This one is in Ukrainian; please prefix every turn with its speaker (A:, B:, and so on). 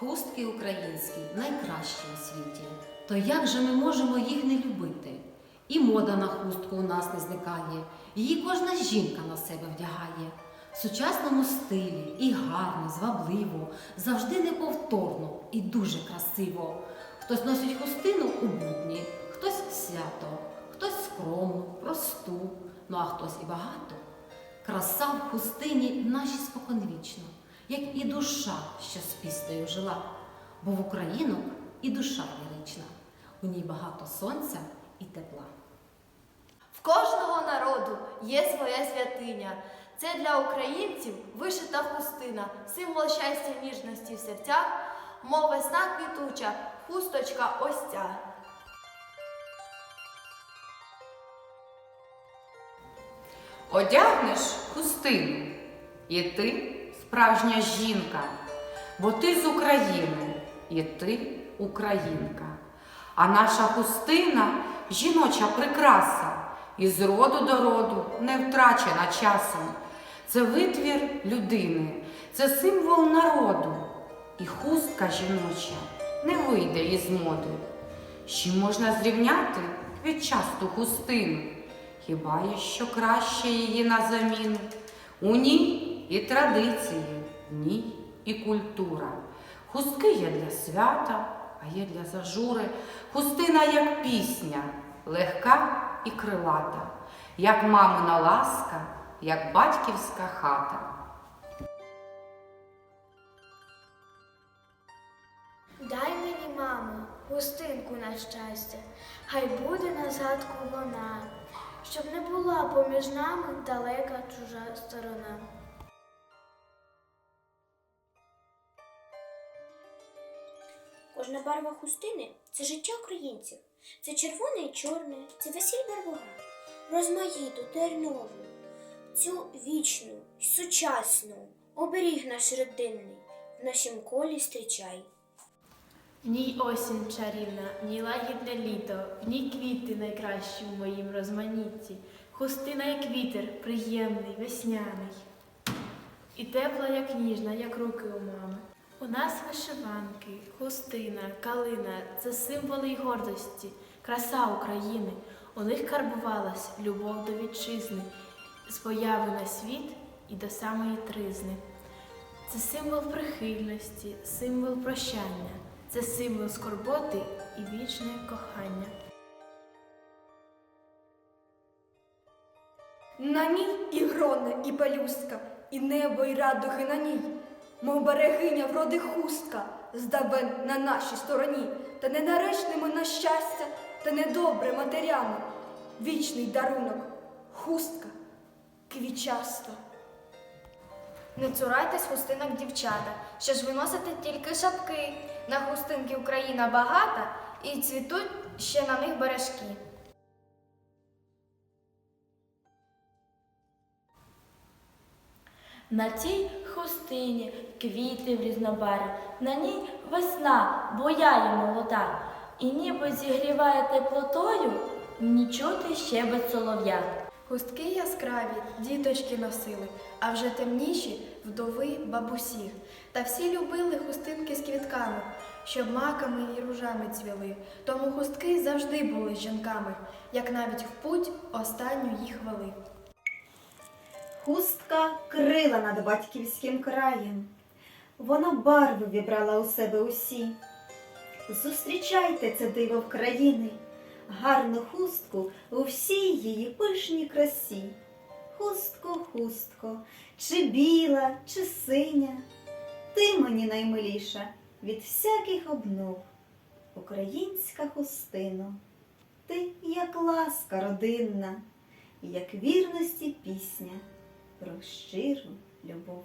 A: хустки українські найкращі у світі. То як же ми можемо їх не любити? І мода на хустку у нас не зникає, її кожна жінка на себе вдягає. В сучасному стилі і гарно, звабливо, завжди неповторно і дуже красиво. Хтось носить хустину у будні, хтось свято, хтось скромну, просту, ну а хтось і багато. Краса в хустині наші споконвічно, як і душа, що з піснею жила. Бо в українок і душа лірична, у ній багато сонця і тепла.
B: В кожного народу є своя святиня. Це для українців вишита хустина, символ щастя і ніжності в серцях, мов весна квітуча, хусточка ось ця.
C: Одягнеш хустину, і ти справжня жінка, бо ти з України, і ти українка. А наша хустина жіноча прикраса, і з роду до роду не втрачена часом. Це витвір людини, це символ народу, і хустка жіноча не вийде із моди. Що можна зрівняти квітчасту хустину? Хіба є що краще її на заміну? У ній і традиції, ній і культура. Хустки є для свята, а є для зажури. Хустина як пісня, легка і крилата, як мамина ласка, як батьківська хата.
D: Дай мені, мамо, густинку на щастя, хай буде на згадку вона, щоб не була поміж нами далека чужа сторона.
E: Кожна барва хустини це життя українців. Це червоне і чорне, це весіль барвора, розмаїту, тернову, цю вічну, сучасну, оберіг наш родинний, в нашім колі зустрічай.
F: В ній осінь чарівна, в ній лагідне літо, в ній квіти найкращі в моїм розманітті, хустина, як вітер, приємний, весняний. І тепла, як ніжна, як руки у мами. У нас вишиванки, хустина, калина це символи й гордості, краса України. У них карбувалась любов до вітчизни, з появи на світ і до самої тризни. Це символ прихильності, символ прощання, це символ скорботи і вічне кохання.
G: На ній і грона, і пелюстка, і небо, і радухи на ній, мов берегиня вроди хустка, здавен на нашій стороні, та не наречними на щастя, та недобре матерями. Вічний дарунок, хустка, квічаста.
D: Не цурайтесь хустинок, дівчата, що ж ви носите тільки шапки. На хустинки Україна багата і цвітуть ще на них бережки.
H: На цій хустині квіти в різнобарі, на ній весна бояє молода, і ніби зігріває теплотою, не чути щебет солов'я.
B: Хустки яскраві діточки носили, а вже темніші вдови бабусі. Та всі любили хустинки з квітками, щоб маками і ружами цвіли. Тому хустки завжди були жінками, як навіть в путь останню їх вели.
I: Хустка крила над батьківським краєм. Вона барви вібрала у себе усі. Зустрічайте це диво в країни, гарну хустку у всій її пишній красі. Хустко, хустко, чи біла, чи синя, ти мені наймиліша від всяких обнов. Українська хустино, ти як ласка родинна, як вірності пісня про щиру любов.